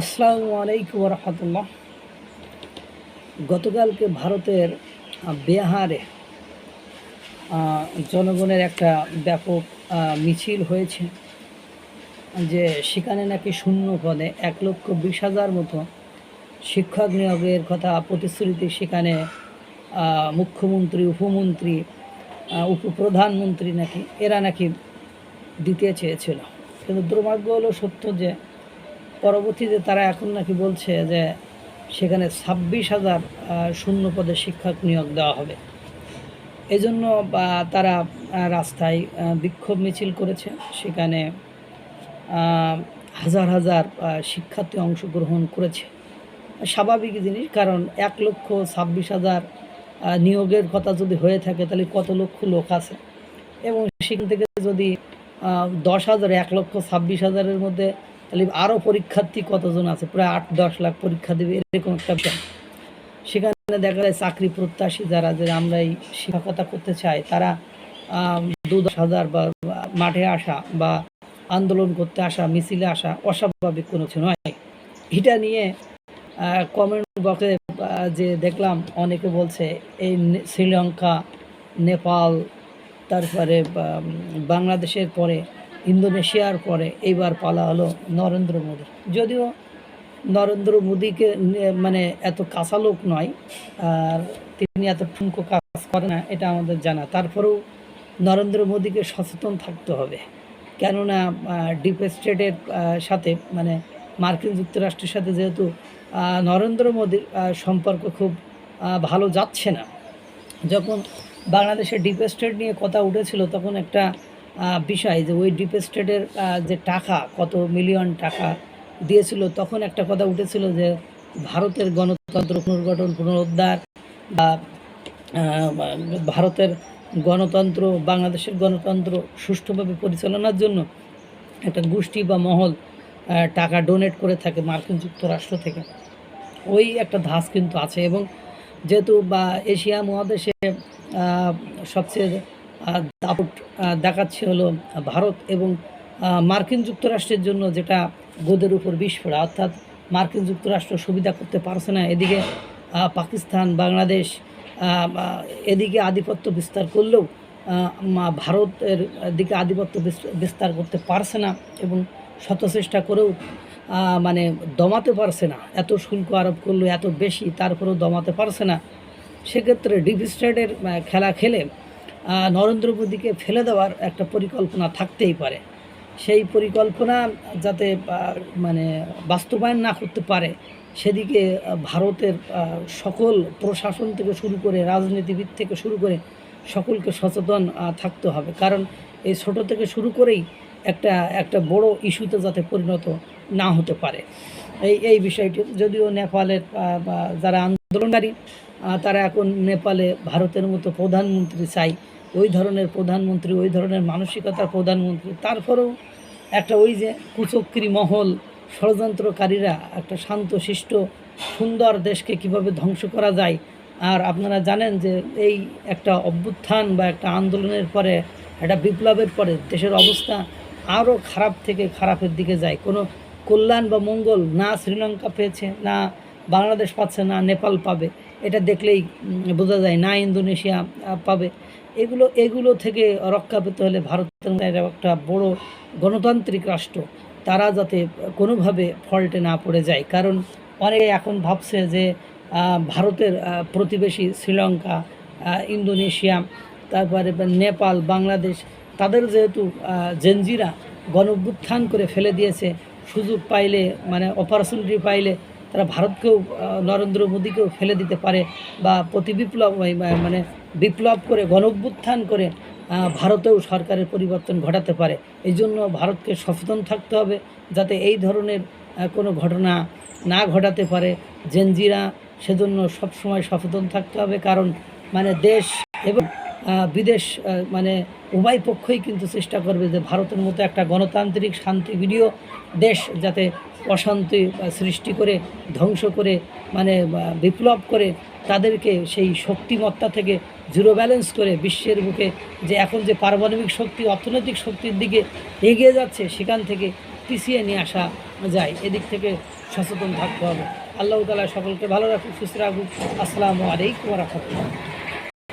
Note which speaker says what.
Speaker 1: আসসালামু আলাইকুম রহমতুল্লাহ গতকালকে ভারতের বিহারে জনগণের একটা ব্যাপক মিছিল হয়েছে, যে সেখানে নাকি শূন্য পদে এক লক্ষ বিশ হাজার মতো শিক্ষক নিয়োগের কথা প্রতিশ্রুতি সেখানে মুখ্যমন্ত্রী, উপমন্ত্রী উপপ্রধানমন্ত্রী নাকি, এরা নাকি দিতে চেয়েছিল। কিন্তু দুর্ভাগ্য হলো সত্য যে পরবর্তীতে তারা এখন নাকি বলছে যে সেখানে ছাব্বিশ হাজার শূন্য পদে শিক্ষক নিয়োগ দেওয়া হবে। এই জন্য তারা রাস্তায় বিক্ষোভ মিছিল করেছে। সেখানে হাজার হাজার শিক্ষার্থী অংশগ্রহণ করেছে। স্বাভাবিক জিনিস, কারণ এক লক্ষ ছাব্বিশ হাজার নিয়োগের কথা যদি হয়ে থাকে, তাহলে কত লক্ষ লোক আছে? এবং সেখান থেকে যদি দশ হাজার, এক লক্ষ ছাব্বিশ হাজারের মধ্যে তাহলে আরও পরীক্ষার্থী কতজন আছে? প্রায় আট, দশ লাখ পরীক্ষা দেবে, এরকম একটা বিষয় সেখানে দেখা যায় চাকরি প্রত্যাশী যারা, যে আমরা এই শিক্ষকতা করতে চাই, তারা দু দশ হাজার বা মাঠে আসা বা আন্দোলন করতে আসা, মিছিলে আসা অস্বাভাবিক কোনো কিছু নয়। এটা নিয়ে কমেন্ট বক্সে যে দেখলাম, অনেকে বলছে, এই শ্রীলঙ্কা, নেপাল, তারপরে বাংলাদেশের পরে ইন্দোনেশিয়ার পরে এইবার পালা হলো নরেন্দ্র মোদী যদিও নরেন্দ্র মোদীকে মানে এত কাঁচা লোক নয়, আর তিনি এত ঠুনকো কাজ করে না, এটা আমাদের জানা। তারপরেও নরেন্দ্র মোদীকে সচেতন থাকতে হবে। কেননা ডিপ স্টেটের সাথে মানে মার্কিন যুক্তরাষ্ট্রের সাথে যেহেতু নরেন্দ্র মোদীর সম্পর্ক খুব ভালো যাচ্ছে না। যখন বাংলাদেশের ডিপ স্টেট নিয়ে কথা উঠেছিল, তখন একটা বিষয় যে ওই ডিপ স্টেটের যে টাকা, কত মিলিয়ন টাকা দিয়েছিল, তখন একটা কথা উঠেছিল যে ভারতের গণতন্ত্র পুনর্গঠন, পুনরুদ্ধার, বা ভারতের গণতন্ত্র, বাংলাদেশের গণতন্ত্র সুষ্ঠুভাবে পরিচালনার জন্য একটা গোষ্ঠী বা মহল টাকা ডোনেট করে থাকে মার্কিন যুক্তরাষ্ট্র থেকে। ওই একটা ধাস কিন্তু আছে এবং যেহেতু বা এশিয়া মহাদেশে সবচেয়ে দাপট দেখাচ্ছে হলো ভারত এবং মার্কিন যুক্তরাষ্ট্রের জন্য যেটা গোদের উপর বিষ ফোড়া অর্থাৎ মার্কিন যুক্তরাষ্ট্র সুবিধা করতে পারছে না। এদিকে পাকিস্তান বাংলাদেশ এদিকে আধিপত্য বিস্তার করলেও ভারতের দিকে আধিপত্য বিস- বিস্তার করতে পারছে না এবং শত চেষ্টা করেও মানে দমাতে পারছে না। এত শুল্ক আরোপ করল এত বেশি তারপরেও দমাতে পারছে না। সেক্ষেত্রে আহ, খেলা খেলে নরেন্দ্র মোদীকে ফেলে দেওয়ার একটা পরিকল্পনা থাকতেই পারে। সেই পরিকল্পনা যাতে মানে বাস্তবায়ন না করতে পারে, সেদিকে ভারতের সকল প্রশাসন থেকে শুরু করে রাজনীতিবিদ থেকে শুরু করে সকলকে সচেতন থাকতে হবে। কারণ এই ছোট থেকে শুরু করেই একটা একটা বড় ইস্যুতে যাতে পরিণত না হতে পারে। এই এই বিষয়টি যদিও নেপালের যারা আন্দোলনকারী তারা এখন নেপালে ভারতের মতো প্রধানমন্ত্রী চাই ওই ধরনের প্রধানমন্ত্রী, ওই ধরনের মানসিকতার প্রধানমন্ত্রী। তারপরেও একটা ওই যে কুচক্রী মহল, ষড়যন্ত্রকারীরা, একটা শান্ত, শিষ্ট, সুন্দর দেশকে কীভাবে ধ্বংস করা যায়। আর আপনারা জানেন যে এই একটা অভ্যুত্থান বা একটা আন্দোলনের পরে, একটা বিপ্লবের পরে দেশের অবস্থা আরও খারাপ থেকে খারাপের দিকে যায়। কোনো কল্যাণ বা মঙ্গল না শ্রীলঙ্কা পেয়েছে, না বাংলাদেশ পাচ্ছে, না নেপাল পাবে। এটা দেখলেই বোঝা যায় না ইন্দোনেশিয়া পাবে। এগুলো এগুলো থেকে রক্ষা পেতে হলে ভারতের একটা বড় গণতান্ত্রিক রাষ্ট্র, তারা যাতে কোনোভাবে ফল্টে না পড়ে যায়। কারণ অনেকে এখন ভাবছে যে ভারতের প্রতিবেশী শ্রীলঙ্কা ইন্দোনেশিয়া, তারপরে নেপাল, বাংলাদেশ, তাদের যেহেতু জেনজিরা গণভ্যুত্থান করে ফেলে দিয়েছে, সুযোগ পাইলে মানে অপরচুনিটি পাইলে তারা ভারতকেও নরেন্দ্র মোদীকেও ফেলে দিতে পারে বা প্রতি বিপ্লব মানে বিপ্লব করে গণভ্যুত্থান করে ভারতেও সরকারের পরিবর্তন ঘটাতে পারে। এই জন্য ভারতকে সচেতন থাকতে হবে যাতে এই ধরনের কোনো ঘটনা না ঘটাতে পারে। জেনজিরা সেজন্য সবসময় সচেতন থাকতে হবে কারণ মানে দেশ এবং বিদেশ মানে উভয় পক্ষই কিন্তু চেষ্টা করবে যে ভারতের মতো একটা গণতান্ত্রিক শান্তি দেশ যাতে অশান্তি সৃষ্টি করে, ধ্বংস করে মানে বিপ্লব করে, তাদেরকে সেই শক্তিমত্তা থেকে জিরো ব্যালেন্স করে বিশ্বের বুকে যে এখন যে পারমাণবিক শক্তি, অর্থনৈতিক শক্তির দিকে এগিয়ে যাচ্ছে, সেখান থেকে পিছিয়ে নিয়ে আসা যায়। এদিক থেকে সচেতন থাকতে হবে। আল্লাহ তালা সকলকে ভালো রাখুক, সুস্থ রাখুক। আসসালামু আলাইকুম রহমতুল্লাহ।